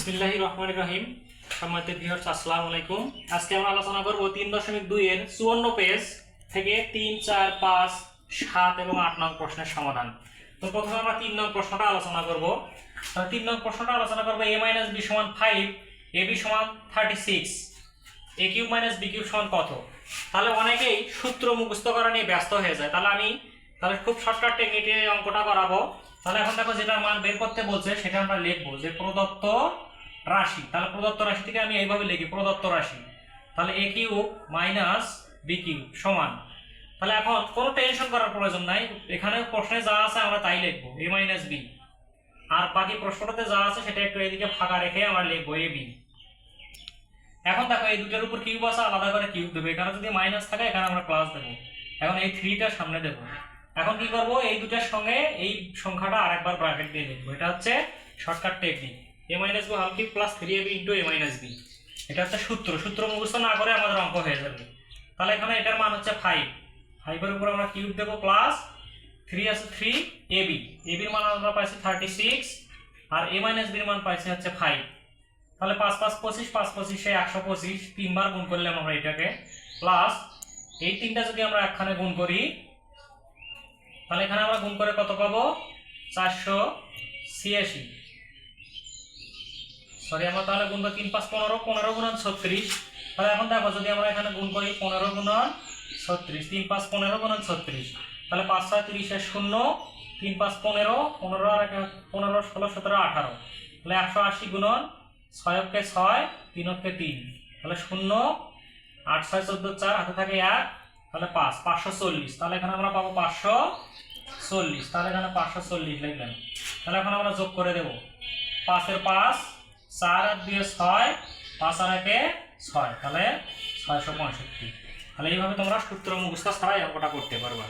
বিসমিল্লাহি রহমান রহিম সম্মানিত ভিউয়ার্স আসসালামু আলাইকুম। আজকে আমরা আলোচনা করব তিন দশমিক দুই এর চুয়ান্ন পেজ থেকে তিন, চার, পাঁচ, সাত এবং আট নং প্রশ্নের সমাধান। তো প্রথমে আমরা তিন নং প্রশ্নটা আলোচনা করব। তো তিন নং প্রশ্নটা আলোচনা করব এ মাইনাস বি সমান ফাইভ এ বি সমান thirty six A cube minus B cube সমান কত? তাহলে অনেকেই সূত্র মুখস্থ করা নিয়ে ব্যস্ত হয়ে যায়। তাহলে আমি তাহলে খুব শর্টকাট টেকনিকে অঙ্কটা করাবো। তাহলে এখন দেখো যেটা মান বের করতে বলছে, সেটা আমরা লিখব যে প্রদত্ত রাশি, তাহলে প্রদত্ত রাশি থেকে আমি এইভাবে লিখি, প্রদত্ত রাশি। তাহলে A cube minus B cube সমান। তাহলে এখন কোনো টেনশন করার প্রয়োজন নাই, এখানে প্রশ্নে যা আছে আমরা তাই লিখব এ মাইনাস বি আর বাকি প্রশ্নটাতে যা আছে সেটা একটু এদিকে ফাঁকা রেখে আমরা লিখব এ বি এখন দেখো, এই দুটোর উপর কিউব আছে, আলাদা করে কিউব দেবো। এখানে যদি মাইনাস থাকে, এখানে আমরা প্লাস দেবো। এখন এই থ্রিটা সামনে দেবো। এখন কি করব? এই দুটার সঙ্গে এই সংখ্যাটা আরেকবার ব্র্যাকেট দিয়ে লিখব। এটা হচ্ছে shortcut technique A minus B whole cube plus three A B into A minus B এটা হচ্ছে সূত্র। সূত্র মুখস্থ না করে আমাদের অঙ্ক হয়ে যাবে। তাহলে এখানে এটার মান হচ্ছে ফাইভ ফাইভের উপর আমরা কিউব দেবো প্লাস থ্রি আছে থ্রি এ বি এ বির মান আমরা পাইছি থার্টি সিক্স আর এ মাইনাস বির মান পাইছি হচ্ছে ফাইভ তাহলে পাঁচ পাঁচ, পঁচিশ, পাঁচ, পঁচিশে একশো পঁচিশ তিনবার গুণ করলাম আমরা এটাকে। প্লাস এই তিনটা যদি আমরা একখানে গুণ করি, তাহলে এখানে আমরা গুণ করে কত পাবো? চারশো ছিয়াশি। সরি আমরা তাহলে গুণ করি তিন পাঁচ পনেরো পনেরো গুণন ছত্রিশ। তাহলে এখন দেখো, যদি আমরা এখানে গুণ করি পনেরো গুণন ছত্রিশ, তিন পাঁচ পনেরো গুণন ছত্রিশ, তাহলে পাঁচ ছয় তিরিশের শূন্য, তিন পাঁচ পনেরো পনেরো আর পনেরো, ষোলো, সতেরো, আঠারো। তাহলে একশো আশি গুণন ছয় অক্ষে ছয়, তিন অক্ষে তিন। তাহলে শূন্য, আট ছয় চোদ্দ চার, হাতে থাকে এক, তাহলে পাঁচ, পাঁচশো চল্লিশ। তাহলে এখানে আমরা পাবো পাঁচশো চল্লিশ। তাহলে এখানে পাঁচশো চল্লিশ লিখলেন। তাহলে এখন আমরা যোগ করে দেবো। পাঁচের পাঁচ চার আর দুয়ে ছয়, পাঁচ আর একে ছয়। তাহলে ছয়শো পঁয়ষট্টি। তাহলে এইভাবে তোমরা সূত্র মুখস্থ ছাড়াই অঙ্কটা করতে পারবা।